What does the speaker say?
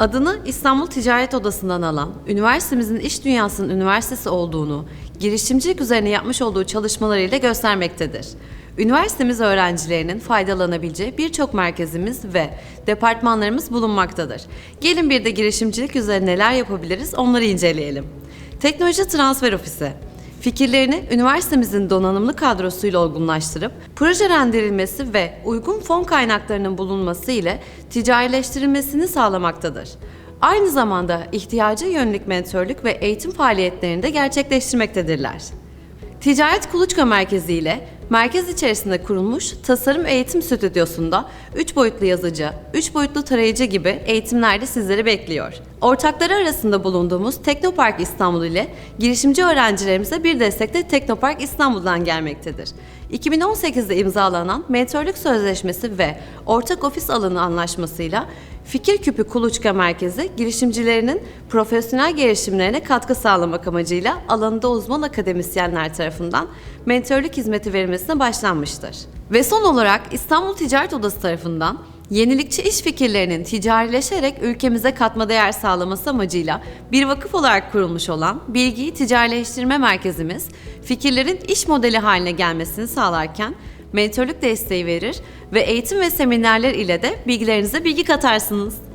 Adını İstanbul Ticaret Odası'ndan alan, üniversitemizin iş dünyasının üniversitesi olduğunu, girişimcilik üzerine yapmış olduğu çalışmalarıyla göstermektedir. Üniversitemiz öğrencilerinin faydalanabileceği birçok merkezimiz ve departmanlarımız bulunmaktadır. Gelin bir de girişimcilik üzerine neler yapabiliriz onları inceleyelim. Teknoloji Transfer Ofisi Fikirlerini üniversitemizin donanımlı kadrosuyla olgunlaştırıp projelendirilmesi ve uygun fon kaynaklarının bulunması ile ticarileştirilmesini sağlamaktadır. Aynı zamanda ihtiyaca yönelik mentörlük ve eğitim faaliyetlerini de gerçekleştirmektedirler. Ticaret Kuluçka Merkezi ile merkez içerisinde kurulmuş tasarım eğitim stüdyosunda 3 boyutlu yazıcı, 3 boyutlu tarayıcı gibi eğitimlerde sizleri bekliyor. Ortakları arasında bulunduğumuz Teknopark İstanbul ile girişimci öğrencilerimize bir destek de Teknopark İstanbul'dan gelmektedir. 2018'de imzalanan Mentörlük Sözleşmesi ve Ortak Ofis Alanı Anlaşması'yla Fikir Küpü Kuluçka Merkezi girişimcilerinin profesyonel gelişimlerine katkı sağlamak amacıyla alanında uzman akademisyenler tarafından mentörlük hizmeti verilmesine başlanmıştır. Ve son olarak İstanbul Ticaret Odası tarafından yenilikçi iş fikirlerinin ticarileşerek ülkemize katma değer sağlaması amacıyla bir vakıf olarak kurulmuş olan Bilgiyi Ticarileştirme Merkezimiz, fikirlerin iş modeli haline gelmesini sağlarken mentörlük desteği verir ve eğitim ve seminerler ile de bilgilerinize bilgi katarsınız.